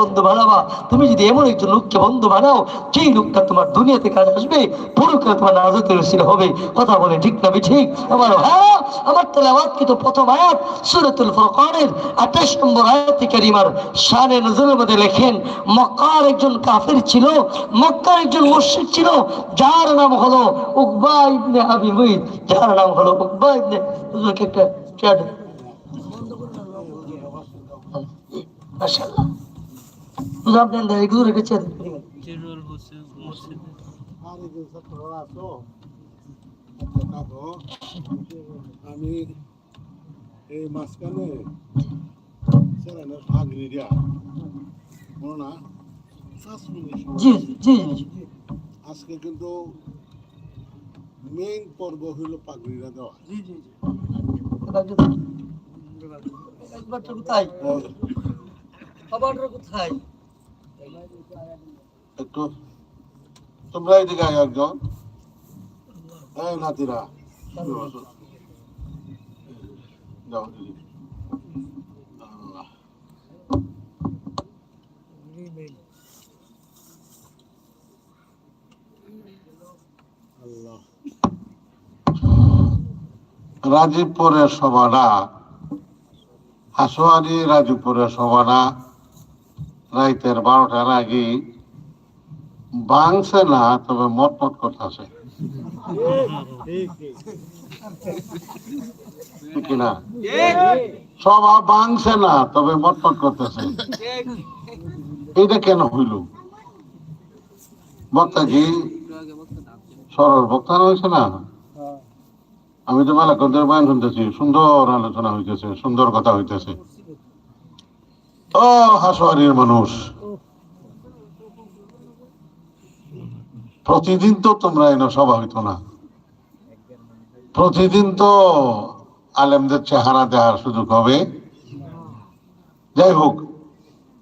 বন্ধু বানাবা। তুমি যদি এমন একজন লোককে বন্ধু বানাও, যেই লোকটা তোমার দুনিয়াতে কাজ আসবে তোমার রসিল হবে। কথা বলে ঠিক না ঠিক? আমার হ্যাঁ আমার কিন্তু প্রথম আয়াত ফুরকানের 28 নম্বর কারিমার শানে নজরুলের মধ্যে লেখেন, মক্কার একজন কাফির ছিল, মক্কার একজন মুশরিক ছিল, যার নাম হলো উকবা ইবনে আবি যার নাম হলো উকবা ইবনে একটা দেন। মাশাআল্লাহ। আমি এই মাঝখানে সেরানের ফাগরি দিয়া না পাঁচ মিনিট সময়। জি জি জি জি আজকে কিন্তু মেইন পর্ব হইল পাগড়িরা দেওয়া কোথায় কোথায় একটু। তোমরা এদিকে আয় একজন। নাতিরা। রাজীবপুরের সভাটা হাসোয়ারি রাজীবপুরের সভাটা রাইতের বারোটার আগে বাংছে না, তবে মটমট করতেছে ঠিক না? সভা বাংছে না, তবে করতেছে এটা কেন হইল? বক্তা কি? সরল বক্তা হয়েছে না? আমি তো মেলা কন্দের বয়ান শুনতেছি, সুন্দর আলোচনা হইতেছে, সুন্দর কথা হইতেছে। ও মানুষ। প্রতিদিন তো তোমরা এনে সভা না। প্রতিদিন তো আলেমদের চেহারা দেওয়ার সুযোগ হবে। যাই হোক,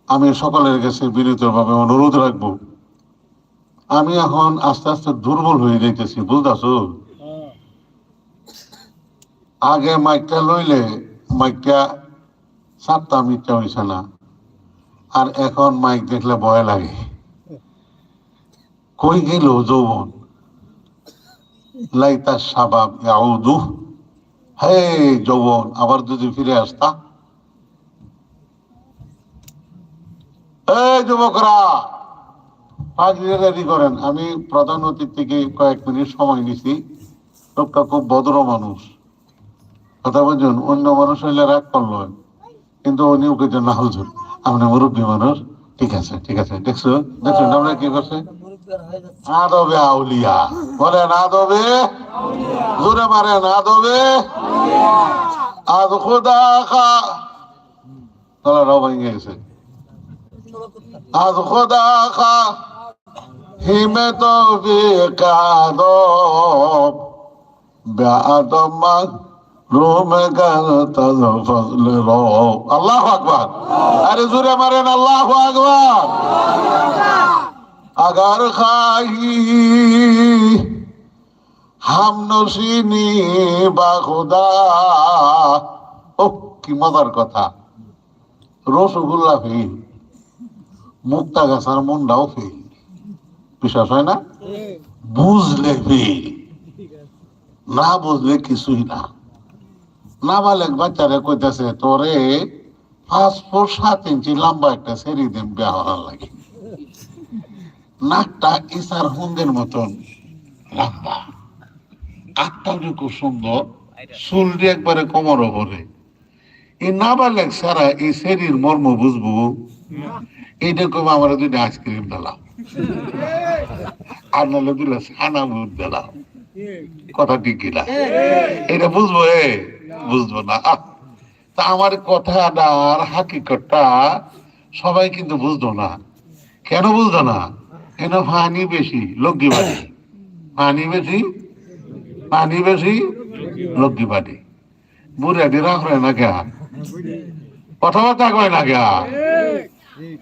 আমি সকলের কাছে বিনীতভাবে অনুরোধ রাখব। আমি এখন আস্তে আস্তে দুর্বল হয়ে যাইতেছি, বুঝতেছো? আগে মাইকটা লইলে মাইকটা সাতটা মিটটা হয়েছে না। আর এখন মাইক দেখলে ভয় লাগে। কই গেল যৌবন? লাইতা সাবাব ইয়াউদু। হে যৌবন, আবার যদি ফিরে আসতা? এই যুবকরা রেডি করেন। আমি প্রধান অতিথিকে কয়েক মিনিট সময় নিছি। লোকটা খুব ভদ্র মানুষ। কথা বলছেন অন্য মানুষ হইলে রাগ করল। কিন্তু উনি ওকে জন্য হুজুর আপনি মুরব্বী মানুষ। ঠিক আছে ঠিক আছে দেখছ? দেখছ আমরা কি করছে? আদবে আউলিয়া। বলেন আদবে জোরে মারেন আদবে আদ খুদা খা তাহলে রাও ভেঙে গেছে। আদ খুদা খা হিমে তো বেকাদব। বেআদমাক আল্লাহ আকবার। আরে জোরে মারেন আল্লাহ আকবার। আগার খাই হাম নসিনি বা খুদা। ও কি মজার কথা। রসগোল্লা ফেল মুক্তা গাছার মনটাও ফেল। বিশ্বাস হয় না? বুঝলে ফেল। না বুঝলে কিছুই না। নাবালেক বাচ্চারে কইতেছে তোরে পাঁচ ফুট সাত ইঞ্চি লম্বা একটা সেরি দিন বিয়া লাগে। নাকটা ইসার হুন্দের মতন লম্বা। কাকটাও খুব সুন্দর চুলটি একবারে কোমর ওপরে। এই নাবালেক সারা এই সেরির মর্ম বুঝব? এইটা কবে আমার দুইটা আইসক্রিম দিলাম। আর নাহলে ছানা বুট দিলাম। কথা ঠিক কিনা? এটা বুঝব এ বুঝব না? তা আমার কথাটার হাকিকতটা সবাই কিন্তু বুঝতো না। কেন বুঝতো না? কেন পানি বেশি? লগ্গি বাড়ি পানি বেশি? পানি বেশি? লগ্গি বাড়ি বুড়ে দিরা করে না কে? কথাবার্তা কয় না কে?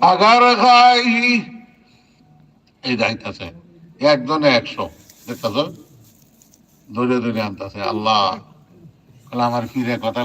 আগার খাই। এই যাইতেছে। একজনে একশো। দেখতেছ? ধরে ধরে আনতেছে। আল্লাহ। আমার ফিরে কথা